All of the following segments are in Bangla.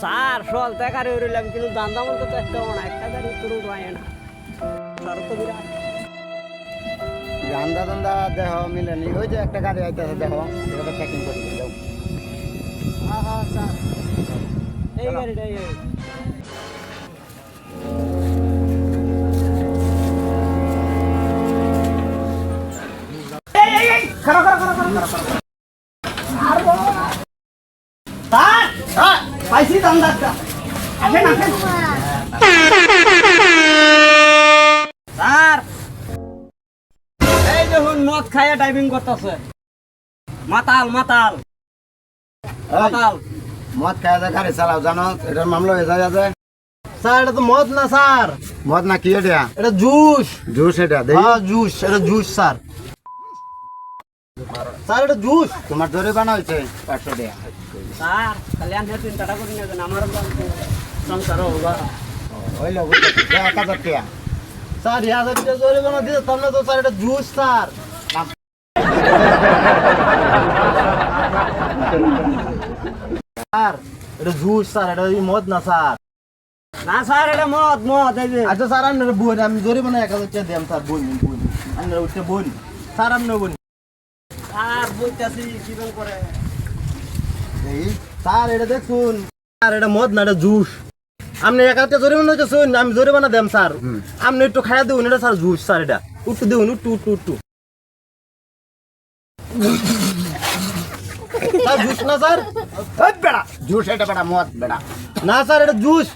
স্যার সল দেখারে উড়িলাম কিন্তু দান্দা মতো তো একটা না একটা গাড়ি তোর উড়ায় না। স্যার তো বিরাট। গান্দা দান্দা দেহ মিলেনি ওই যে একটা গাড়ি আইতেছে দেহ এটাকে চেকিং করে দিয়ে যাও। হ্যাঁ হ্যাঁ স্যার এই। গাড়িটা এই গাড়ি। স্যার হ্যাঁ পাইছি দান্দাটা আসেন আসেন স্যার। এই দেখুন মদ খাইয়া ড্রাইভিং করতেছে। মাতাল মাতাল। মাতাল। মদ খায় যে গাড়ি চালাও জানো? এটার মামলা হয়ে যায় যে। স্যার এটা তো মদ না স্যার। মদ না কি এটা? এটা জুস। জুস এটা হ্যাঁ জুস এটা জুস স্যার। স্যার এটা জুস। তোমার জরিমানা হয়েছে পাঁচশো টাকা। স্যার কল্যাণ হে চিন্তাটা করি আমার সংসার হইল স্যার ইয়া তো স্যার এটা জুস স্যার স্যার এটা জুস স্যার এটা এই মদ না স্যার না স্যার এটা মদ মদ এই যে আচ্ছা স্যার আপনার বোন আমি জরিমানা এক হাজার টাকা স্যার বোন বোন আপনার উঠতে বোন স্যার আপনার বোন স্যার বলতেছি করে স্যার এটা দেখুন। স্যার এটা মদ না এটা জুস। আপনি এক জরিমানা হচ্ছে আমি জরিমানা দেম স্যার। আপনি একটু খাইয়া দেবেন এটা স্যার জুস স্যার এটা। উঠতে দেবেন উঠু উঠু উঠু স্যার জুস না স্যার? বেড়া। জুস এটা বেড়া মদ বেড়া। না স্যার এটা জুস।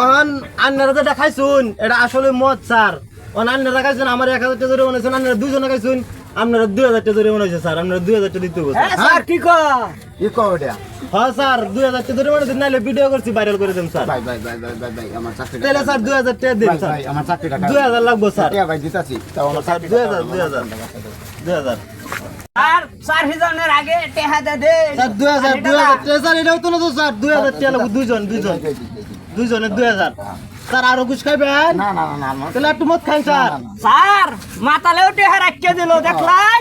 অহন আন্নারা যেটা খাইছুন এটা আসলে মদ স্যার। অন আন্নারা খাইছুন আমার এক হাজার টাকা জরিমানা আন্নারা দুজনে খাইছুন। আপনারা দুই হাজার টাকা জরিমানা হয়েছে স্যার। আপনারা দুই হাজার টাকা দিতে হবে হ্যাঁ স্যার কি কর কি কও এটা হ্যাঁ স্যার দুই হাজার টাকা জরিমানা দিন নাহলে ভিডিও করছি ভাইরাল করে দেন স্যার। ভাই ভাই ভাই ভাই ভাই ভাই আমার চাকরি তাহলে স্যার দুই হাজার টাকা দিন ভাই, স্যার। আমার চাকরি টাকা দুই হাজার লাগবো স্যার। ভাই দিতাছি। তাও আমার চাকরি দুই হাজার দুই হাজার। দুই হাজার। স্যার স্যার হিজনের আগে টেহা দে দে। স্যার দুই হাজার দুই হাজার টাকা স্যার এটাও তো না তো স্যার দুই হাজার টাকা লাগবে দুইজন দুইজন। দুইজনের দুই হাজার। স্যার আরও কিছু খাইবেন? না না না না না। তাহলে একটু মত খাই স্যার। স্যার মাতালেও টেহা রাখিয়ে দিল দেখলাম।